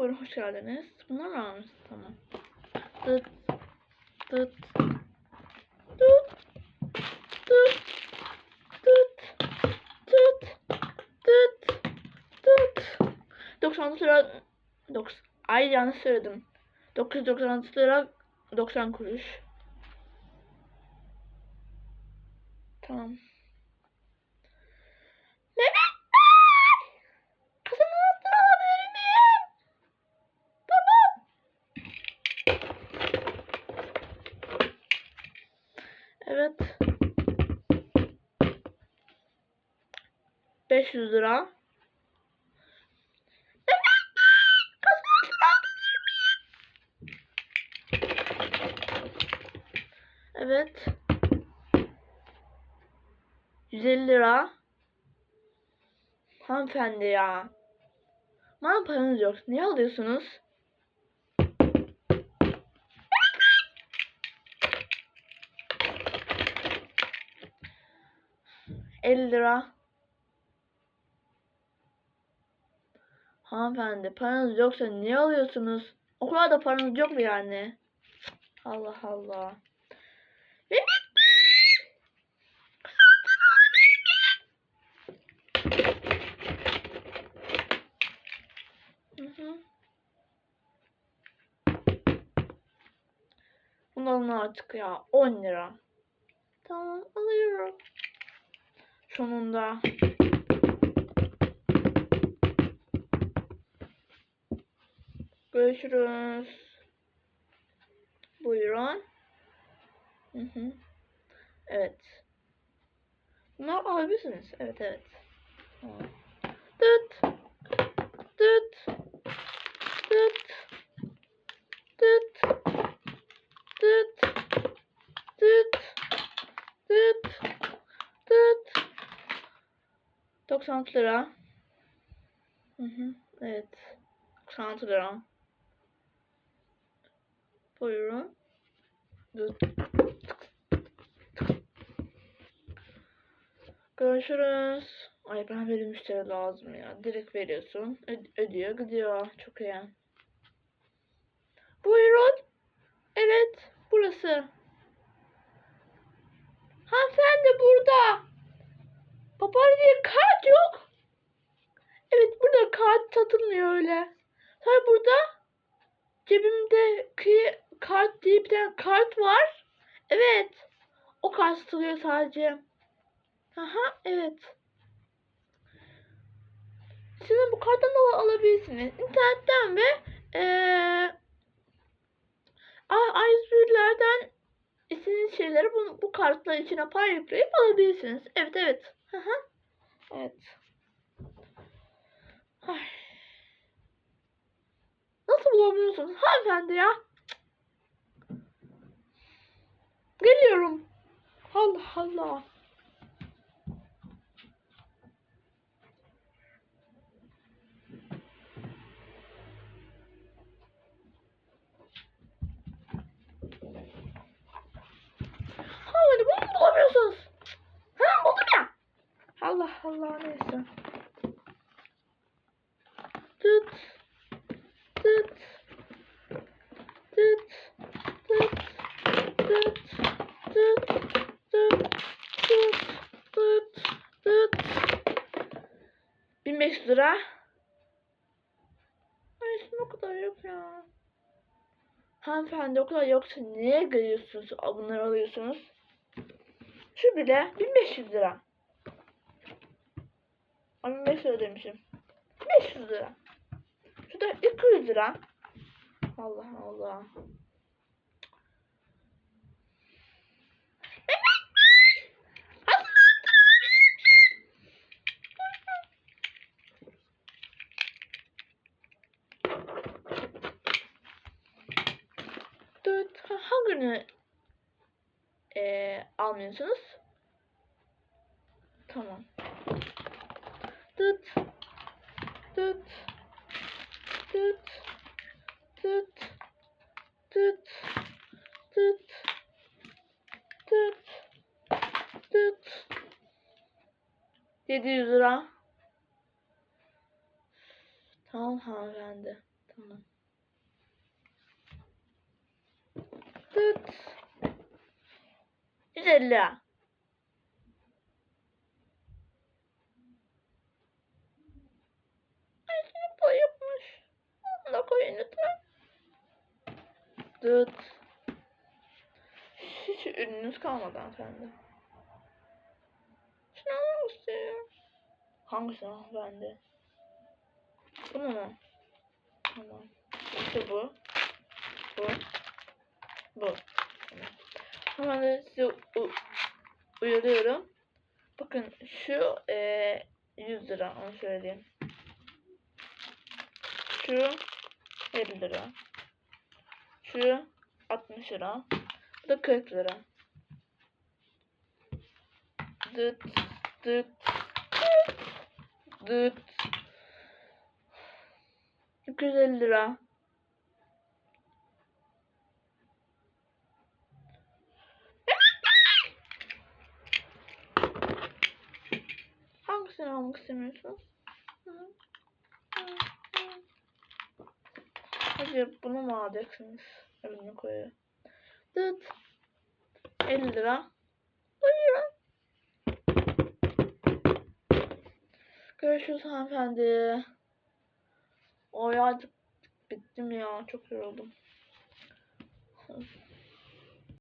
Buyurun hoş geldiniz. Bunlar mı? Tamam. Dıt. Dıt. Dıt. Dıt. Dıt. Dıt. Dıt. Dıt. 96 lira 90. Ay yanlış söyledim. 996 lira 90 kuruş. Tamam. 500 lira. Evet. 150 lira. Hanımefendi ya. Bana paranız yok. Niye alıyorsunuz? Elli lira. Hanımefendi paranız yoksa niye alıyorsunuz? O kadar da paranız yok mu yani? Allah Allah. Bunu alın artık ya. 10 lira. Tamam alıyorum. Sonunda. Görüşürüz. Buyurun. Hı hı. Evet. Bunlar alabilirsiniz. Evet evet. Dıt. Dıt. Dıt. Dıt. Dıt. Dıt. Dıt. 96 lira. Hı hı. Evet. 96 lira. Buyurun. Görüşürüz. Ay ben böyle müşteri lazım ya. Direkt veriyorsun. Ö- ödüyor gidiyor. Çok iyi. Buyurun. Evet. Burası. Hanımefendi burada. Papaya kart yok. Kart satılmıyor öyle. Tabi burada cebimdeki kart diye bir tane kart var. Evet. O kart satılıyor sadece. Aha evet. Sizin bu karttan da alabilirsiniz. İnternetten ve eee A101'lerden istediğiniz şeyleri bu, bu kartlar içine para yükleyip alabilirsiniz. Evet evet. Aha. Evet. Nasıl bulamıyorsunuz hanımefendi ya? Geliyorum. Allah Allah. Hanımefendi bunu bulamıyorsunuz? Ha buldum ya. Allah Allah neyse. Tıt. Tıt. Tıt. Tıt. Tıt. Tıt. Tıt. Tıt. Tıt. Tıt. 1500 lira. Ay o kadar yok ya. Hanımefendi o kadar yoksa niye geliyorsunuz bunları alıyorsunuz? Şu bile 1500 lira. Ay 1500 lira demişim. 500 lira da 200 lira. Allah Allah. hangi günü e, almıyorsunuz? Tamam. Tut. Tut. 700 lira. Tamam hanımefendi. Tamam. Tıt. 150 lira. Ay yapmış. Onu da koyun lütfen. Hiç ürününüz kalmadı hanımefendi. Şunu almak istiyorum. Hangisi hanımefendi? Bunu mu? Tamam. İşte bu. Bu. Bu. Hemen de size uyarıyorum. Bakın şu eee 100 lira onu söyleyeyim. Şu 50 lira. Şu 60 lira. Bu da 40 lira. Dıt dıt dıt dıt. 250 lira. Hangisini almak istemiyorsunuz? Hadi bunu mu alacaksınız? Öbürünü koyuyorum. Dıt. 50 lira. Buyurun. Görüşürüz hanımefendi. Oy artık bittim ya. Çok yoruldum.